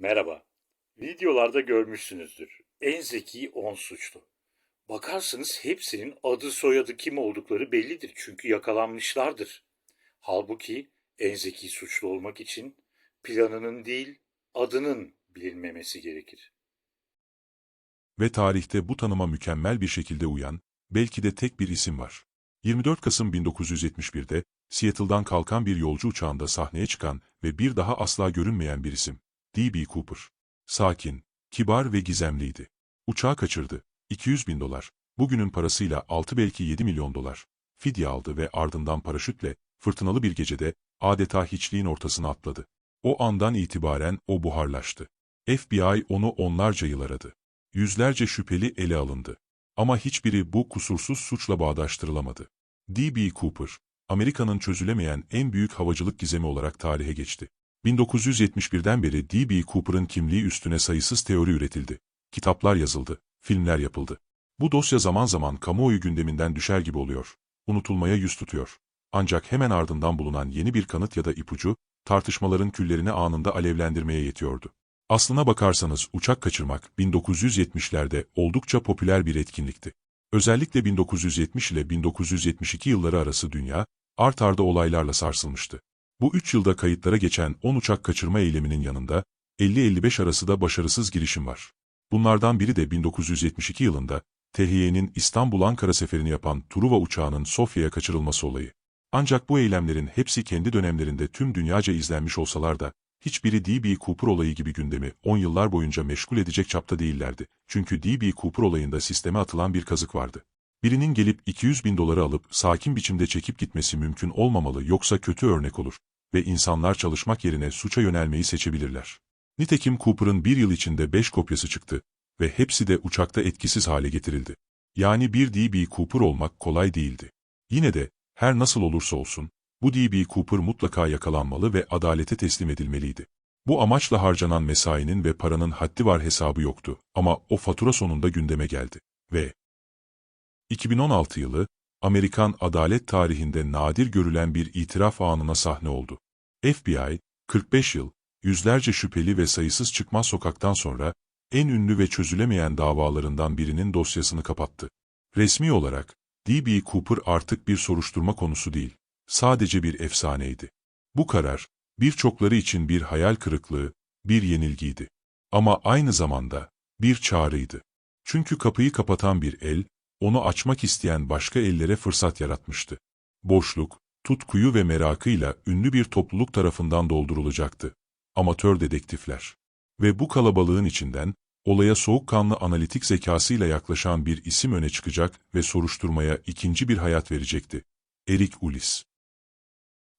Merhaba. Videolarda görmüşsünüzdür. En zeki 10 suçlu. Bakarsınız hepsinin adı soyadı kim oldukları bellidir çünkü yakalanmışlardır. Halbuki en zeki suçlu olmak için planının değil adının bilinmemesi gerekir. Ve tarihte bu tanıma mükemmel bir şekilde uyan, belki de tek bir isim var. 24 Kasım 1971'de Seattle'dan kalkan bir yolcu uçağında sahneye çıkan ve bir daha asla görünmeyen bir isim. D.B. Cooper. Sakin, kibar ve gizemliydi. Uçağı kaçırdı. 200 bin dolar. Bugünün parasıyla 6 belki 7 milyon dolar. Fidye aldı ve ardından paraşütle, fırtınalı bir gecede, adeta hiçliğin ortasına atladı. O andan itibaren o buharlaştı. FBI onu onlarca yıl aradı. Yüzlerce şüpheli ele alındı. Ama hiçbiri bu kusursuz suçla bağdaştırılamadı. D.B. Cooper, Amerika'nın çözülemeyen en büyük havacılık gizemi olarak tarihe geçti. 1971'den beri D.B. Cooper'ın kimliği üstüne sayısız teori üretildi. Kitaplar yazıldı, filmler yapıldı. Bu dosya zaman zaman kamuoyu gündeminden düşer gibi oluyor. Unutulmaya yüz tutuyor. Ancak hemen ardından bulunan yeni bir kanıt ya da ipucu, tartışmaların küllerini anında alevlendirmeye yetiyordu. Aslına bakarsanız uçak kaçırmak 1970'lerde oldukça popüler bir etkinlikti. Özellikle 1970 ile 1972 yılları arası dünya, art arda olaylarla sarsılmıştı. Bu üç yılda kayıtlara geçen 10 uçak kaçırma eyleminin yanında, 50-55 arası da başarısız girişim var. Bunlardan biri de 1972 yılında, THY'nin İstanbul-Ankara seferini yapan Truva uçağının Sofya'ya kaçırılması olayı. Ancak bu eylemlerin hepsi kendi dönemlerinde tüm dünyaca izlenmiş olsalar da, hiçbiri D.B. Cooper olayı gibi gündemi 10 yıllar boyunca meşgul edecek çapta değillerdi. Çünkü D.B. Cooper olayında sisteme atılan bir kazık vardı. Birinin gelip 200 bin doları alıp sakin biçimde çekip gitmesi mümkün olmamalı yoksa kötü örnek olur ve insanlar çalışmak yerine suça yönelmeyi seçebilirler. Nitekim Cooper'ın bir yıl içinde 5 kopyası çıktı ve hepsi de uçakta etkisiz hale getirildi. Yani bir D.B. Cooper olmak kolay değildi. Yine de, her nasıl olursa olsun, bu D.B. Cooper mutlaka yakalanmalı ve adalete teslim edilmeliydi. Bu amaçla harcanan mesainin ve paranın haddi var hesabı yoktu ama o fatura sonunda gündeme geldi. Ve 2016 yılı, Amerikan adalet tarihinde nadir görülen bir itiraf anına sahne oldu. FBI, 45 yıl, yüzlerce şüpheli ve sayısız çıkmaz sokaktan sonra, en ünlü ve çözülemeyen davalarından birinin dosyasını kapattı. Resmi olarak, D.B. Cooper artık bir soruşturma konusu değil, sadece bir efsaneydi. Bu karar, birçokları için bir hayal kırıklığı, bir yenilgiydi. Ama aynı zamanda, bir çağrıydı. Çünkü kapıyı kapatan bir el, onu açmak isteyen başka ellere fırsat yaratmıştı. Boşluk, tutkuyu ve merakıyla ünlü bir topluluk tarafından doldurulacaktı. Amatör dedektifler. Ve bu kalabalığın içinden, olaya soğukkanlı analitik zekasıyla yaklaşan bir isim öne çıkacak ve soruşturmaya ikinci bir hayat verecekti. Eric Ulis.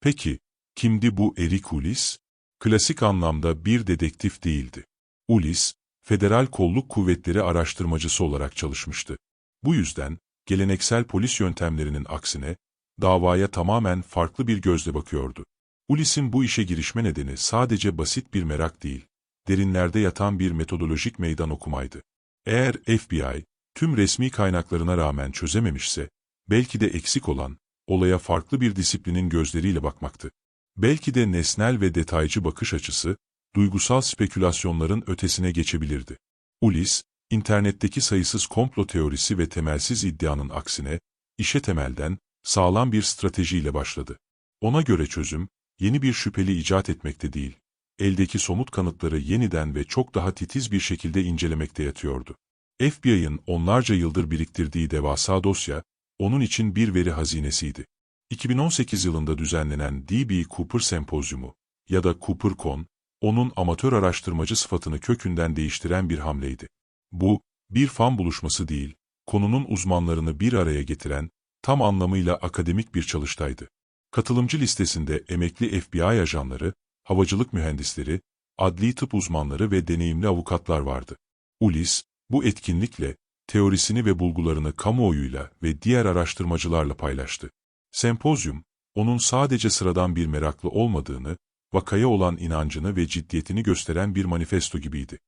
Peki, kimdi bu Eric Ulis? Klasik anlamda bir dedektif değildi. Ulis, Federal Kolluk Kuvvetleri araştırmacısı olarak çalışmıştı. Bu yüzden, geleneksel polis yöntemlerinin aksine, davaya tamamen farklı bir gözle bakıyordu. Ulis'in bu işe girişme nedeni sadece basit bir merak değil, derinlerde yatan bir metodolojik meydan okumaydı. Eğer FBI, tüm resmi kaynaklarına rağmen çözememişse, belki de eksik olan, olaya farklı bir disiplinin gözleriyle bakmaktı. Belki de nesnel ve detaycı bakış açısı, duygusal spekülasyonların ötesine geçebilirdi. Ulis, internetteki sayısız komplo teorisi ve temelsiz iddianın aksine, işe temelden, sağlam bir stratejiyle başladı. Ona göre çözüm, yeni bir şüpheli icat etmekte değil, eldeki somut kanıtları yeniden ve çok daha titiz bir şekilde incelemekte yatıyordu. FBI'ın onlarca yıldır biriktirdiği devasa dosya, onun için bir veri hazinesiydi. 2018 yılında düzenlenen D.B. Cooper Sempozyumu ya da CooperCon, onun amatör araştırmacı sıfatını kökünden değiştiren bir hamleydi. Bu, bir fan buluşması değil, konunun uzmanlarını bir araya getiren, tam anlamıyla akademik bir çalıştaydı. Katılımcı listesinde emekli FBI ajanları, havacılık mühendisleri, adli tıp uzmanları ve deneyimli avukatlar vardı. Ulis, bu etkinlikle, teorisini ve bulgularını kamuoyuyla ve diğer araştırmacılarla paylaştı. Sempozyum, onun sadece sıradan bir meraklı olmadığını, vakaya olan inancını ve ciddiyetini gösteren bir manifesto gibiydi.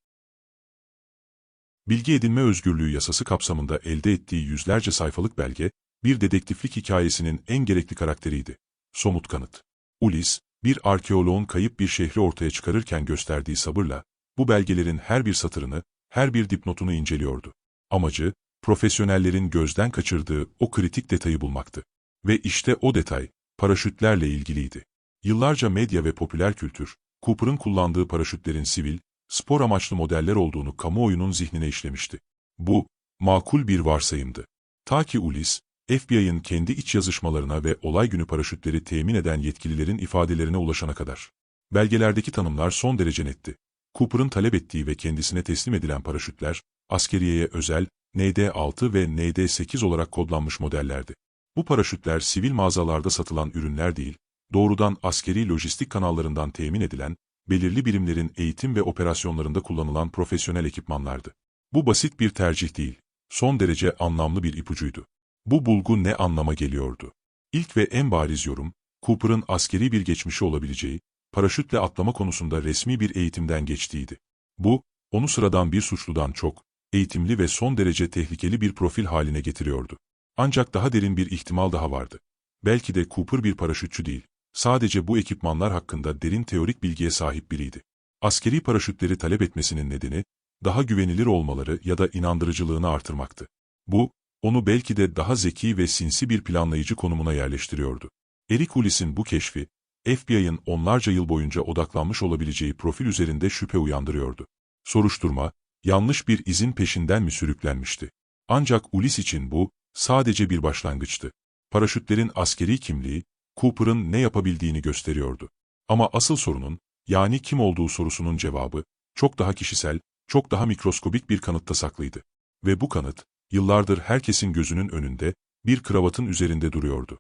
Bilgi edinme özgürlüğü yasası kapsamında elde ettiği yüzlerce sayfalık belge, bir dedektiflik hikayesinin en gerekli karakteriydi. Somut kanıt. Ulis, bir arkeoloğun kayıp bir şehri ortaya çıkarırken gösterdiği sabırla, bu belgelerin her bir satırını, her bir dipnotunu inceliyordu. Amacı, profesyonellerin gözden kaçırdığı o kritik detayı bulmaktı. Ve işte o detay, paraşütlerle ilgiliydi. Yıllarca medya ve popüler kültür, Cooper'ın kullandığı paraşütlerin sivil, spor amaçlı modeller olduğunu kamuoyunun zihnine işlemişti. Bu, makul bir varsayımdı. Ta ki Ulis, FBI'ın kendi iç yazışmalarına ve olay günü paraşütleri temin eden yetkililerin ifadelerine ulaşana kadar. Belgelerdeki tanımlar son derece netti. Cooper'ın talep ettiği ve kendisine teslim edilen paraşütler, askeriyeye özel, ND-6 ve ND-8 olarak kodlanmış modellerdi. Bu paraşütler sivil mağazalarda satılan ürünler değil, doğrudan askeri lojistik kanallarından temin edilen, belirli birimlerin eğitim ve operasyonlarında kullanılan profesyonel ekipmanlardı. Bu basit bir tercih değil, son derece anlamlı bir ipucuydu. Bu bulgu ne anlama geliyordu? İlk ve en bariz yorum, Cooper'ın askeri bir geçmişi olabileceği, paraşütle atlama konusunda resmi bir eğitimden geçtiğiydi. Bu, onu sıradan bir suçludan çok, eğitimli ve son derece tehlikeli bir profil haline getiriyordu. Ancak daha derin bir ihtimal daha vardı. Belki de Cooper bir paraşütçü değil, sadece bu ekipmanlar hakkında derin teorik bilgiye sahip biriydi. Askeri paraşütleri talep etmesinin nedeni, daha güvenilir olmaları ya da inandırıcılığını artırmaktı. Bu, onu belki de daha zeki ve sinsi bir planlayıcı konumuna yerleştiriyordu. Eric Ulis'in bu keşfi, FBI'ın onlarca yıl boyunca odaklanmış olabileceği profil üzerinde şüphe uyandırıyordu. Soruşturma, yanlış bir izin peşinden mi sürüklenmişti? Ancak Ulis için bu, sadece bir başlangıçtı. Paraşütlerin askeri kimliği, Cooper'ın ne yapabildiğini gösteriyordu. Ama asıl sorunun, yani kim olduğu sorusunun cevabı, çok daha kişisel, çok daha mikroskobik bir kanıtta saklıydı. Ve bu kanıt, yıllardır herkesin gözünün önünde, bir kravatın üzerinde duruyordu.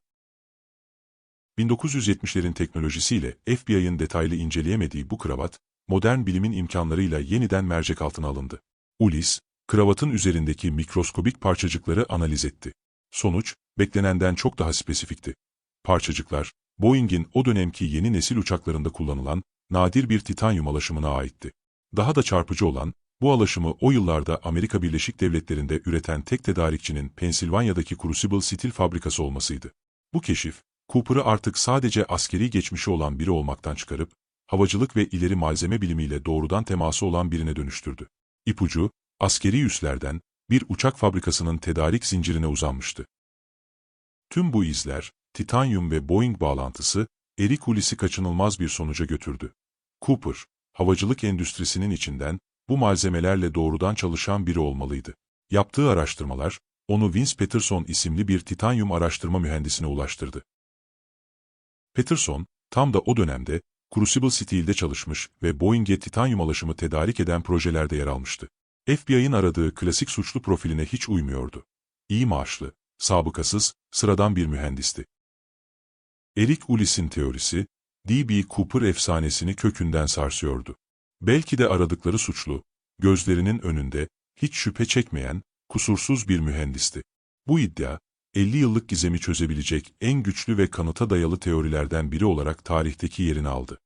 1970'lerin teknolojisiyle FBI'ın detaylı inceleyemediği bu kravat, modern bilimin imkanlarıyla yeniden mercek altına alındı. Ulis, kravatın üzerindeki mikroskobik parçacıkları analiz etti. Sonuç, beklenenden çok daha spesifikti. Parçacıklar, Boeing'in o dönemki yeni nesil uçaklarında kullanılan nadir bir titanyum alaşımına aitti. Daha da çarpıcı olan, bu alaşımı o yıllarda Amerika Birleşik Devletleri'nde üreten tek tedarikçinin Pensilvanya'daki Crucible Steel fabrikası olmasıydı. Bu keşif, Cooper'ı artık sadece askeri geçmişi olan biri olmaktan çıkarıp, havacılık ve ileri malzeme bilimiyle doğrudan teması olan birine dönüştürdü. İpucu, askeri üslerden, bir uçak fabrikasının tedarik zincirine uzanmıştı. Tüm bu izler, titanyum ve Boeing bağlantısı, Eric Ulis'i kaçınılmaz bir sonuca götürdü. Cooper, havacılık endüstrisinin içinden, bu malzemelerle doğrudan çalışan biri olmalıydı. Yaptığı araştırmalar, onu Vince Peterson isimli bir titanyum araştırma mühendisine ulaştırdı. Peterson, tam da o dönemde, Crucible Steel'de çalışmış ve Boeing'e titanyum alaşımı tedarik eden projelerde yer almıştı. FBI'ın aradığı klasik suçlu profiline hiç uymuyordu. İyi maaşlı, sabıkasız, sıradan bir mühendisti. Eric Ulis'in teorisi, D.B. Cooper efsanesini kökünden sarsıyordu. Belki de aradıkları suçlu, gözlerinin önünde, hiç şüphe çekmeyen, kusursuz bir mühendisti. Bu iddia, 50 yıllık gizemi çözebilecek en güçlü ve kanıta dayalı teorilerden biri olarak tarihteki yerini aldı.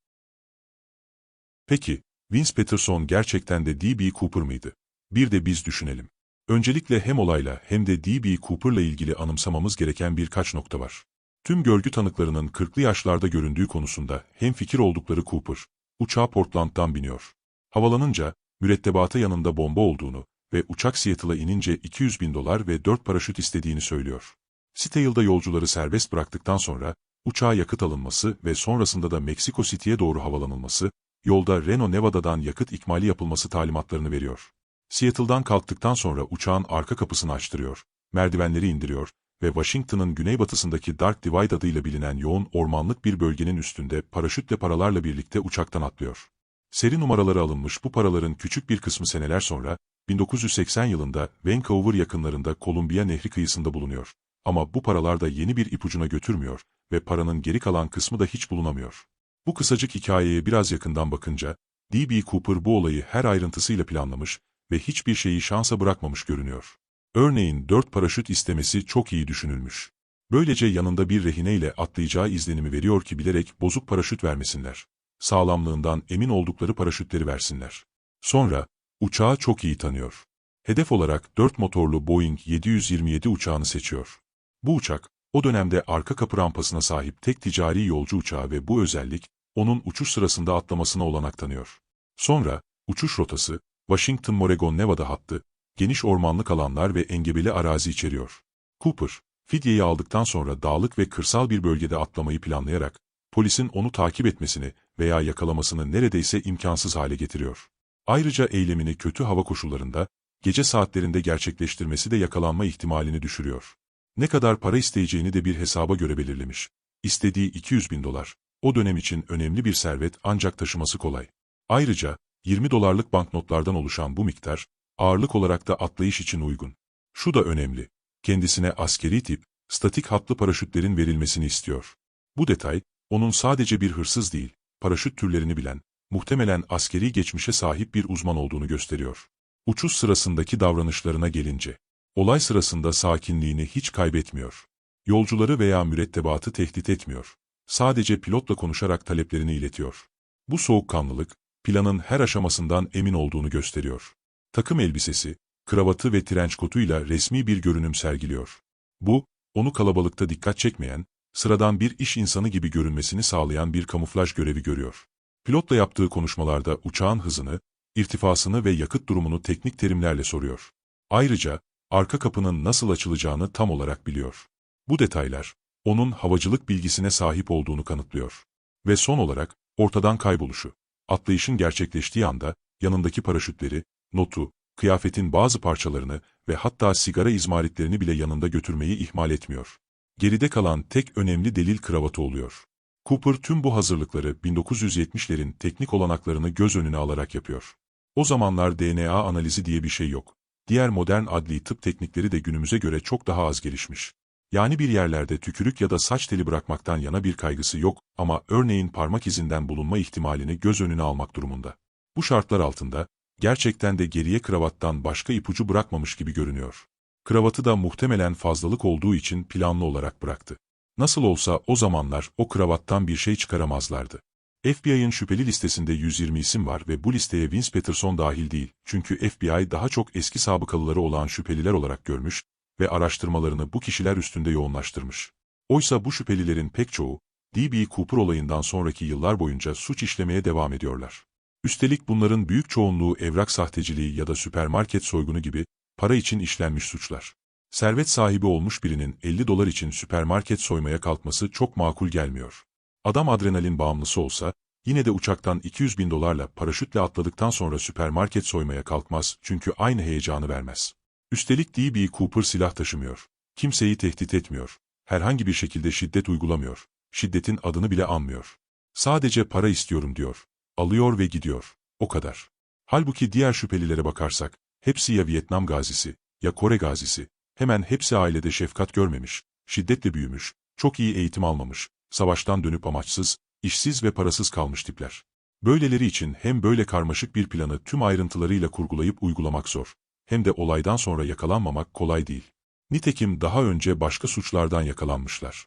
Peki, Vince Peterson gerçekten de D.B. Cooper mıydı? Bir de biz düşünelim. Öncelikle hem olayla hem de D.B. Cooper'la ilgili anımsamamız gereken birkaç nokta var. Tüm görgü tanıklarının 40'lı yaşlarda göründüğü konusunda hem fikir oldukları Cooper, uçağa Portland'dan biniyor. Havalanınca, mürettebata yanında bomba olduğunu ve uçak Seattle'a inince 200 bin dolar ve 4 paraşüt istediğini söylüyor. Stale'da yolcuları serbest bıraktıktan sonra, uçağa yakıt alınması ve sonrasında da Meksiko City'ye doğru havalanılması, yolda Reno Nevada'dan yakıt ikmali yapılması talimatlarını veriyor. Seattle'dan kalktıktan sonra uçağın arka kapısını açtırıyor, merdivenleri indiriyor ve Washington'ın güneybatısındaki Dark Divide adıyla bilinen yoğun ormanlık bir bölgenin üstünde paraşütle paralarla birlikte uçaktan atlıyor. Seri numaraları alınmış bu paraların küçük bir kısmı seneler sonra, 1980 yılında Vancouver yakınlarında Columbia Nehri kıyısında bulunuyor. Ama bu paralar da yeni bir ipucuna götürmüyor ve paranın geri kalan kısmı da hiç bulunamıyor. Bu kısacık hikayeye biraz yakından bakınca, D.B. Cooper bu olayı her ayrıntısıyla planlamış ve hiçbir şeyi şansa bırakmamış görünüyor. Örneğin dört paraşüt istemesi çok iyi düşünülmüş. Böylece yanında bir rehineyle atlayacağı izlenimi veriyor ki bilerek bozuk paraşüt vermesinler. Sağlamlığından emin oldukları paraşütleri versinler. Sonra, uçağı çok iyi tanıyor. Hedef olarak 4 motorlu Boeing 727 uçağını seçiyor. Bu uçak, o dönemde arka kapı rampasına sahip tek ticari yolcu uçağı ve bu özellik, onun uçuş sırasında atlamasına olanak tanıyor. Sonra, Uçuş rotası, Washington-Oregon Nevada hattı, geniş ormanlık alanlar ve engebeli arazi içeriyor. Cooper, fidyeyi aldıktan sonra dağlık ve kırsal bir bölgede atlamayı planlayarak, polisin onu takip etmesini veya yakalamasını neredeyse imkansız hale getiriyor. Ayrıca eylemini kötü hava koşullarında, gece saatlerinde gerçekleştirmesi de yakalanma ihtimalini düşürüyor. Ne kadar para isteyeceğini de bir hesaba göre belirlemiş. İstediği 200 bin dolar. O dönem için önemli bir servet ancak taşıması kolay. Ayrıca 20 dolarlık banknotlardan oluşan bu miktar, ağırlık olarak da atlayış için uygun. Şu da önemli. Kendisine askeri tip, statik hatlı paraşütlerin verilmesini istiyor. Bu detay, onun sadece bir hırsız değil, paraşüt türlerini bilen, muhtemelen askeri geçmişe sahip bir uzman olduğunu gösteriyor. Uçuş sırasındaki davranışlarına gelince, olay sırasında sakinliğini hiç kaybetmiyor. Yolcuları veya mürettebatı tehdit etmiyor. Sadece pilotla konuşarak taleplerini iletiyor. Bu soğukkanlılık, planın her aşamasından emin olduğunu gösteriyor. Takım elbisesi, kravatı ve trenç kotuyla resmi bir görünüm sergiliyor. Bu, onu kalabalıkta dikkat çekmeyen, sıradan bir iş insanı gibi görünmesini sağlayan bir kamuflaj görevi görüyor. Pilotla yaptığı konuşmalarda uçağın hızını, irtifasını ve yakıt durumunu teknik terimlerle soruyor. Ayrıca, arka kapının nasıl açılacağını tam olarak biliyor. Bu detaylar, onun havacılık bilgisine sahip olduğunu kanıtlıyor. Ve son olarak, ortadan kayboluşu. Atlayışın gerçekleştiği anda, yanındaki paraşütleri, notu, kıyafetin bazı parçalarını ve hatta sigara izmaritlerini bile yanında götürmeyi ihmal etmiyor. Geride kalan tek önemli delil kravatı oluyor. Cooper tüm bu hazırlıkları 1970'lerin teknik olanaklarını göz önüne alarak yapıyor. O zamanlar DNA analizi diye bir şey yok. Diğer modern adli tıp teknikleri de günümüze göre çok daha az gelişmiş. Yani bir yerlerde tükürük ya da saç teli bırakmaktan yana bir kaygısı yok ama örneğin parmak izinden bulunma ihtimalini göz önüne almak durumunda. Bu şartlar altında, gerçekten de geriye kravattan başka ipucu bırakmamış gibi görünüyor. Kravatı da muhtemelen fazlalık olduğu için planlı olarak bıraktı. Nasıl olsa o zamanlar o kravattan bir şey çıkaramazlardı. FBI'ın şüpheli listesinde 120 isim var ve bu listeye Vince Peterson dahil değil. Çünkü FBI daha çok eski sabıkalıları olan şüpheliler olarak görmüş ve araştırmalarını bu kişiler üstünde yoğunlaştırmış. Oysa bu şüphelilerin pek çoğu, D.B. Cooper olayından sonraki yıllar boyunca suç işlemeye devam ediyorlar. Üstelik bunların büyük çoğunluğu evrak sahteciliği ya da süpermarket soygunu gibi para için işlenmiş suçlar. Servet sahibi olmuş birinin 50 dolar için süpermarket soymaya kalkması çok makul gelmiyor. Adam adrenalin bağımlısı olsa, yine de uçaktan 200 bin dolarla paraşütle atladıktan sonra süpermarket soymaya kalkmaz çünkü aynı heyecanı vermez. Üstelik D.B. Cooper silah taşımıyor. Kimseyi tehdit etmiyor. Herhangi bir şekilde şiddet uygulamıyor. Şiddetin adını bile anmıyor. Sadece para istiyorum diyor. Alıyor ve gidiyor. O kadar. Halbuki diğer şüphelilere bakarsak, hepsi ya Vietnam gazisi, ya Kore gazisi, hemen hepsi ailede şefkat görmemiş, şiddetle büyümüş, çok iyi eğitim almamış, savaştan dönüp amaçsız, işsiz ve parasız kalmış tipler. Böyleleri için hem böyle karmaşık bir planı tüm ayrıntılarıyla kurgulayıp uygulamak zor, hem de olaydan sonra yakalanmamak kolay değil. Nitekim daha önce başka suçlardan yakalanmışlar.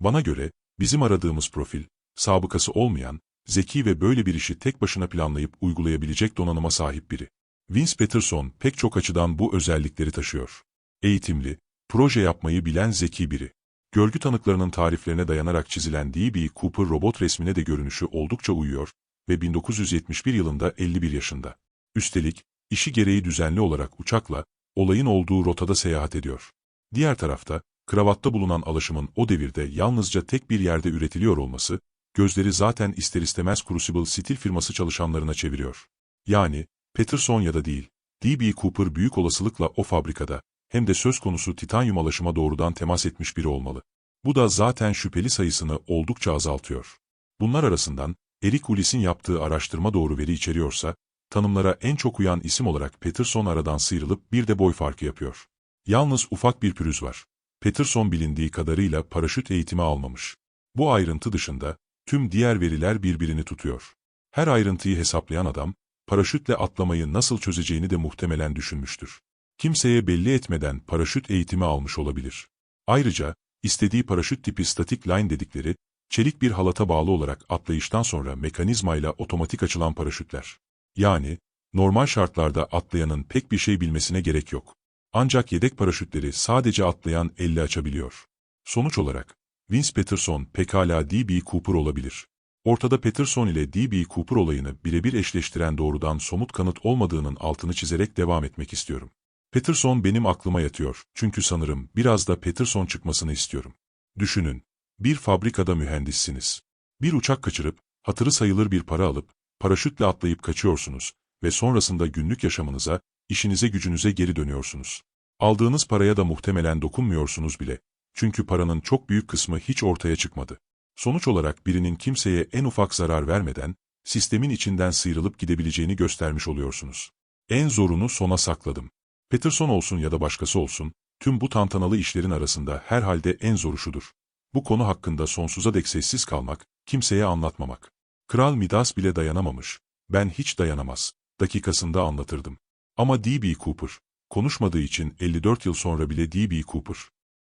Bana göre, bizim aradığımız profil, sabıkası olmayan, zeki ve böyle bir işi tek başına planlayıp uygulayabilecek donanıma sahip biri. Vince Peterson pek çok açıdan bu özellikleri taşıyor. Eğitimli, proje yapmayı bilen zeki biri. Görgü tanıklarının tariflerine dayanarak çizilen D.B. Cooper robot resmine de görünüşü oldukça uyuyor ve 1971 yılında 51 yaşında. Üstelik, işi gereği düzenli olarak uçakla, olayın olduğu rotada seyahat ediyor. Diğer tarafta, kravatta bulunan alışımın o devirde yalnızca tek bir yerde üretiliyor olması, gözleri zaten ister istemez Crucible stil firması çalışanlarına çeviriyor. Yani, Peterson ya da değil, D.B. Cooper büyük olasılıkla o fabrikada, hem de söz konusu titanyum alaşıma doğrudan temas etmiş biri olmalı. Bu da zaten şüpheli sayısını oldukça azaltıyor. Bunlar arasından, Eric Ulis'in yaptığı araştırma doğru veri içeriyorsa, tanımlara en çok uyan isim olarak Peterson aradan sıyrılıp bir de boy farkı yapıyor. Yalnız ufak bir pürüz var. Peterson bilindiği kadarıyla paraşüt eğitimi almamış. Bu ayrıntı dışında, tüm diğer veriler birbirini tutuyor. Her ayrıntıyı hesaplayan adam, paraşütle atlamayı nasıl çözeceğini de muhtemelen düşünmüştür. Kimseye belli etmeden paraşüt eğitimi almış olabilir. Ayrıca, istediği paraşüt tipi static line dedikleri, çelik bir halata bağlı olarak atlayıştan sonra mekanizmayla otomatik açılan paraşütler. Yani, normal şartlarda atlayanın pek bir şey bilmesine gerek yok. Ancak yedek paraşütleri sadece atlayan elle açabiliyor. Sonuç olarak, Vince Peterson pekala D.B. Cooper olabilir. Ortada Peterson ile D.B. Cooper olayını birebir eşleştiren doğrudan somut kanıt olmadığının altını çizerek devam etmek istiyorum. Peterson benim aklıma yatıyor çünkü sanırım biraz da Peterson çıkmasını istiyorum. Düşünün, bir fabrikada mühendissiniz. Bir uçak kaçırıp, hatırı sayılır bir para alıp, paraşütle atlayıp kaçıyorsunuz ve sonrasında günlük yaşamınıza, işinize gücünüze geri dönüyorsunuz. Aldığınız paraya da muhtemelen dokunmuyorsunuz bile. Çünkü paranın çok büyük kısmı hiç ortaya çıkmadı. Sonuç olarak birinin kimseye en ufak zarar vermeden, sistemin içinden sıyrılıp gidebileceğini göstermiş oluyorsunuz. En zorunu sona sakladım. Peterson olsun ya da başkası olsun, tüm bu tantanalı işlerin arasında herhalde en zoru şudur. Bu konu hakkında sonsuza dek sessiz kalmak, kimseye anlatmamak. Kral Midas bile dayanamamış, ben hiç dayanamaz, dakikasında anlatırdım. Ama D.B. Cooper, konuşmadığı için 54 yıl sonra bile D.B. Cooper,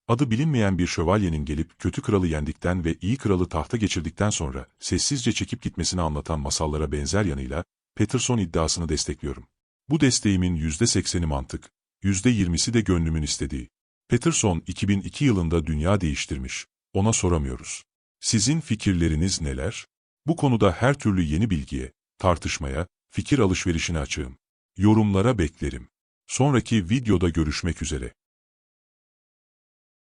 adı bilinmeyen bir şövalyenin gelip kötü kralı yendikten ve iyi kralı tahta geçirdikten sonra sessizce çekip gitmesini anlatan masallara benzer yanıyla Peterson iddiasını destekliyorum. Bu desteğimin %80'i mantık, %20'si de gönlümün istediği. Peterson 2002 yılında dünya değiştirmiş, ona soramıyoruz. Sizin fikirleriniz neler? Bu konuda her türlü yeni bilgiye, tartışmaya, fikir alışverişine açığım. Yorumlara beklerim. Sonraki videoda görüşmek üzere.